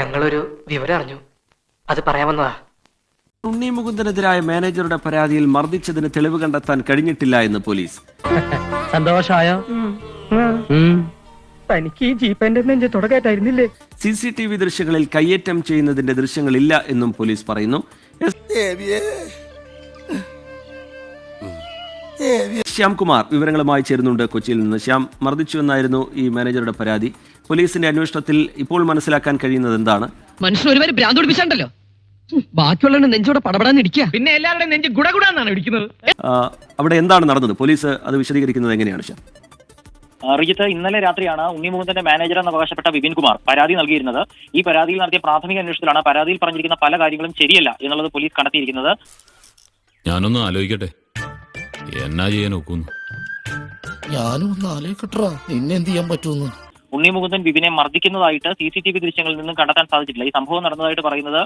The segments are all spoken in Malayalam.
ഞങ്ങളൊരു വിവരം അറിഞ്ഞു. അത് പറയാൻ വന്നതാ. ഉണ്ണി മുകുന്ദനെതിരായ മാനേജറുടെ പരാതിയിൽ മർദ്ദിച്ചതിന് തെളിവ് കണ്ടെത്താൻ കഴിഞ്ഞിട്ടില്ല എന്ന് പോലീസ്. സന്തോഷമായോ തനിക്ക് ഈ ജീപ്പന്റെ നെഞ്ച് തുടക്കായിട്ടായിരുന്നില്ലേ സി സി ടി വി ദൃശ്യങ്ങളിൽ കയ്യേറ്റം ചെയ്യുന്നതിന്റെ ദൃശ്യങ്ങളില്ല എന്നും പോലീസ് പറയുന്നു. എസ് ശ്യാംകുമാർ വിവരങ്ങളുമായി ചേരുന്നുണ്ട് കൊച്ചിയിൽ നിന്ന്. ശ്യാം മർദ്ദിച്ചുവെന്നായിരുന്നു ഈ മാനേജറുടെ പരാതി. പോലീസിന്റെ അന്വേഷണത്തിൽ ഇപ്പോൾ മനസ്സിലാക്കാൻ കഴിയുന്നത് എന്താണ്? മനുഷ്യൻ ഒരുമാതിരി ഭ്രാന്ത് പിടിപ്പിച്ചാണ്ടല്ലോ. ബാക്കിയുള്ള നെഞ്ചോടെ പടപടാന്ന് ഇടിക്കുക പിന്നെ എല്ലാവരുടെയും നെഞ്ച് ഗുടഗുടാന്നാണ് ഇടിക്കുന്നത് ആ, അവിടെ എന്താണ് നടന്നത്? പോലീസ് അത് വിശദീകരിക്കുന്നത് എങ്ങനെയാണ് ശ്യാം റിജിത്ത് ഇന്നലെ രാത്രിയാണ് ഉണ്ണിമുകുന്ദന്റെ മാനേജർ എന്ന് അവകാശപ്പെട്ട വിപിൻ കുമാർ പരാതി നൽകിയിരുന്നത്. ഈ പരാതിയിൽ നടത്തിയ പ്രാഥമിക അന്വേഷണത്തിലാണ് പരാതിയിൽ പറഞ്ഞിരിക്കുന്ന പല കാര്യങ്ങളും ശരിയല്ല എന്നുള്ളത് പോലീസ് കണ്ടെത്തിയിരിക്കുന്നത്. ഞാനൊന്ന് ആലോചിക്കട്ടെ. എന്നാ ചെയ്യാൻ ഒക്കുന്നു? ഞാനും ഒന്ന് ആലോചിക്കട്ടാ നിന്നെ എന്ത് ചെയ്യാൻ പറ്റുമെന്ന്? ഉണ്ണിമുകുന്ദൻ വിപിനെ മർദ്ദിക്കുന്നതായിട്ട് സി സി ടി വി ദൃശ്യങ്ങളിൽ നിന്നും കണ്ടെത്താൻ സാധിച്ചിട്ടില്ല. ഈ സംഭവം നടന്നതായിട്ട് പറയുന്നത്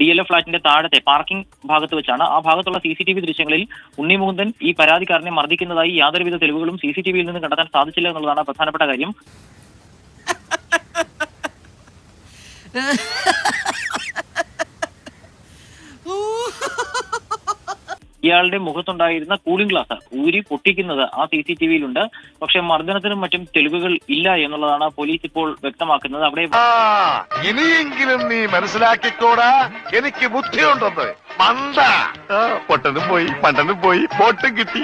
ഡി എൽ എഫ് ഫ്ളാറ്റിന്റെ താഴത്തെ പാർക്കിംഗ് ഭാഗത്ത് വെച്ചാണ്. ആ ഭാഗത്തുള്ള സി സി ടി വി ദൃശ്യങ്ങളിൽ ഉണ്ണിമുകുന്ദൻ ഈ പരാതിക്കാരനെ മർദ്ദിക്കുന്നതായി യാതൊരുവിധ തെളിവുകളും സി സി ടി വിയിൽ നിന്ന് കണ്ടെത്താൻ സാധിച്ചില്ല എന്നുള്ളതാണ് പ്രധാനപ്പെട്ട കാര്യം. ഇയാളുടെ മുഖത്തുണ്ടായിരുന്ന കൂളിംഗ് ഗ്ലാസ് ഊരി പൊട്ടിക്കുന്നത് ആ സി സി ടി വിയിലുണ്ട് പക്ഷെ മർദ്ദനത്തിനും മറ്റും തെളിവുകൾ ഇല്ല എന്നുള്ളതാണ് പോലീസ് ഇപ്പോൾ വ്യക്തമാക്കുന്നത്. അവിടെ ഇനിയെങ്കിലും നീ മനസ്സിലാക്കിക്കോടാ. എനിക്ക് ബുദ്ധിയുണ്ടെന്ന്. പൊട്ടനും പോയി പണ്ടനും പോയി പൊട്ടും കിട്ടി.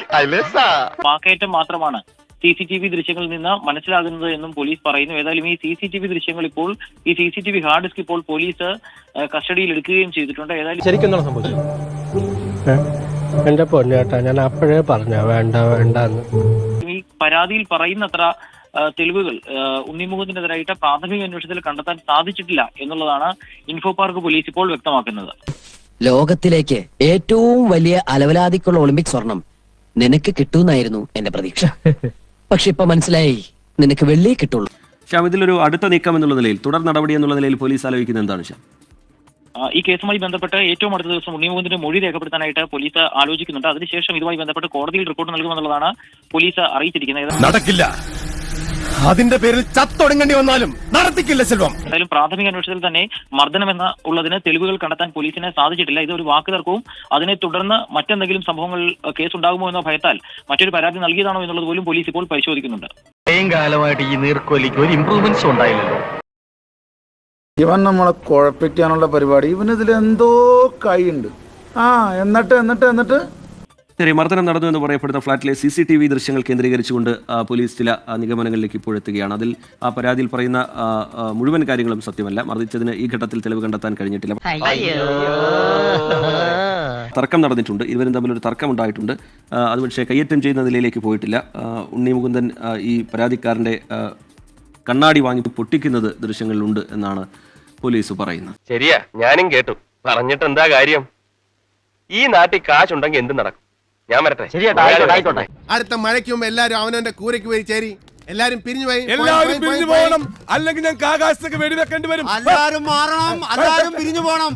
വാക്കേറ്റം മാത്രമാണ് സി സി ടി വി ദൃശ്യങ്ങളിൽ നിന്ന് മനസ്സിലാകുന്നത് എന്നും പോലീസ് പറയുന്നു. ഏതായാലും ഈ സി സി ടി വി ദൃശ്യങ്ങൾ ഇപ്പോൾ ഈ C C T V hard disk ഇപ്പോൾ പോലീസ് കസ്റ്റഡിയിൽ എടുക്കുകയും ചെയ്തിട്ടുണ്ട്. ഏതായാലും ശരിക്കും എന്റെ പൊന്നേട്ടാ ഞാൻ അപ്പോഴേ പറഞ്ഞ വേണ്ട വേണ്ട ഈ പരാതിയിൽ പറയുന്നത്ര തെളിവുകൾ ഉണ്ണിമുഖത്തിനെതിരായിട്ട് പ്രാഥമിക അന്വേഷണത്തിൽ കണ്ടെത്താൻ സാധിച്ചിട്ടില്ല എന്നുള്ളതാണ് ഇൻഫോ പാർക്ക് പോലീസ് ഇപ്പോൾ വ്യക്തമാക്കുന്നത്. ലോകത്തിലേക്ക് ഏറ്റവും വലിയ അലവലാതിക്കുള്ള ഒളിമ്പിക് സ്വർണം നിനക്ക് കിട്ടുമെന്നായിരുന്നു എന്റെ പ്രതീക്ഷ. പക്ഷെ ഇപ്പൊ മനസ്സിലായി നിനക്ക് വെള്ളിയേ കിട്ടുള്ളൂ. ശ്യാം ഇതിലൊരു അടുത്ത നീക്കം എന്നുള്ള നിലയിൽ തുടർ നടപടി എന്നുള്ള നിലയിൽ പോലീസ് ആലോചിക്കുന്നത് എന്താണ് ശ്യാം? ആ, ഈ കേസുമായി ബന്ധപ്പെട്ട് ഏറ്റവും അടുത്ത ദിവസം ഉണ്ണിമുകുന്ദന്റെ മൊഴി രേഖപ്പെടുത്താനായിട്ട് പോലീസ് ആലോചിക്കുന്നുണ്ട്. അതിനുശേഷം ഇതുമായി ബന്ധപ്പെട്ട് കോടതിയിൽ റിപ്പോർട്ട് നൽകുമെന്നുള്ളതാണ് പോലീസ് അറിയിച്ചിരിക്കുന്നത്. നടക്കില്ല. അതിന്റെ പേരിൽ ചത്തൊടുങ്ങേണ്ടി വന്നാലും നടത്തിക്കില്ല സെൽവം എന്തായാലും പ്രാഥമിക അന്വേഷണത്തിൽ തന്നെ മർദ്ദനം എന്ന ഉള്ളതിന് തെളിവുകൾ കണ്ടെത്താൻ പോലീസിനെ സാധിച്ചിട്ടില്ല. ഇതൊരു വാക്ക് തർക്കവും അതിനെ തുടർന്ന് മറ്റെന്തെങ്കിലും സംഭവങ്ങൾ കേസ് ഉണ്ടാകുമോ എന്ന ഭയത്താൽ മറ്റൊരു പരാതി നൽകിയതാണോ എന്നുള്ളത് പോലും പോലീസ് ഇപ്പോൾ പരിശോധിക്കുന്നുണ്ട്. കാലമായിട്ട് ഈ നീർക്കോലിക്ക് ഒരു ഇമ്പ്രൂവ്മെന്റ്സും ഉണ്ടായില്ലല്ലോ. ഇവൻ നമ്മളെ കുഴപ്പിക്കാനുള്ള പരിപാടി. ഇവൻ ഇവനിതിൽ എന്തോ കൈയുണ്ട്. ആ എന്നിട്ട് എന്നിട്ട് എന്നിട്ട്? മർദ്ദനം നടന്നു എന്ന് പറയപ്പെടുന്ന ഫ്ളാറ്റിലെ സി സി ടി വി ദൃശ്യങ്ങൾ കേന്ദ്രീകരിച്ചുകൊണ്ട് പോലീസ് ചില നിഗമനങ്ങളിലേക്ക് ഇപ്പോഴെത്തുകയാണ്. അതിൽ ആ പരാതിയിൽ പറയുന്ന മുഴുവൻ കാര്യങ്ങളും സത്യമല്ല. മർദ്ദിച്ചതിന് ഈ ഘട്ടത്തിൽ തെളിവ് കണ്ടെത്താൻ കഴിഞ്ഞിട്ടില്ല. തർക്കം നടന്നിട്ടുണ്ട്. ഇരുവരും തമ്മിൽ ഒരു തർക്കം ഉണ്ടായിട്ടുണ്ട്. അത് പക്ഷേ കയ്യേറ്റം ചെയ്യുന്ന നിലയിലേക്ക് പോയിട്ടില്ല. ഉണ്ണി മുകുന്ദൻ ഈ പരാതിക്കാരന്റെ കണ്ണാടി വാങ്ങി പൊട്ടിക്കുന്നത് ദൃശ്യങ്ങളിലുണ്ട് എന്നാണ് പോലീസ് പറയുന്നത്. ശരിയാ ഞാനും കേട്ടു. പറഞ്ഞിട്ട് എന്താ കാര്യം? ഈ നാട്ടിൽ കാശുണ്ടെങ്കിൽ എന്ത് നടക്കും. ഞാൻ വരട്ടെ. അടുത്ത മഴയ്ക്ക് മുമ്പ് എല്ലാരും അവനവന്റെ കൂരയ്ക്ക് പോയി ചേരി. എല്ലാരും പിരിഞ്ഞു പോയി എല്ലാവരും പിരിഞ്ഞു പോകണം. അല്ലെങ്കിൽ ഞങ്ങൾക്ക് ആകാശത്തേക്ക് വെടിവെക്കേണ്ടി വരും. എല്ലാരും മാറണം. എല്ലാരും പിരിഞ്ഞു പോകണം.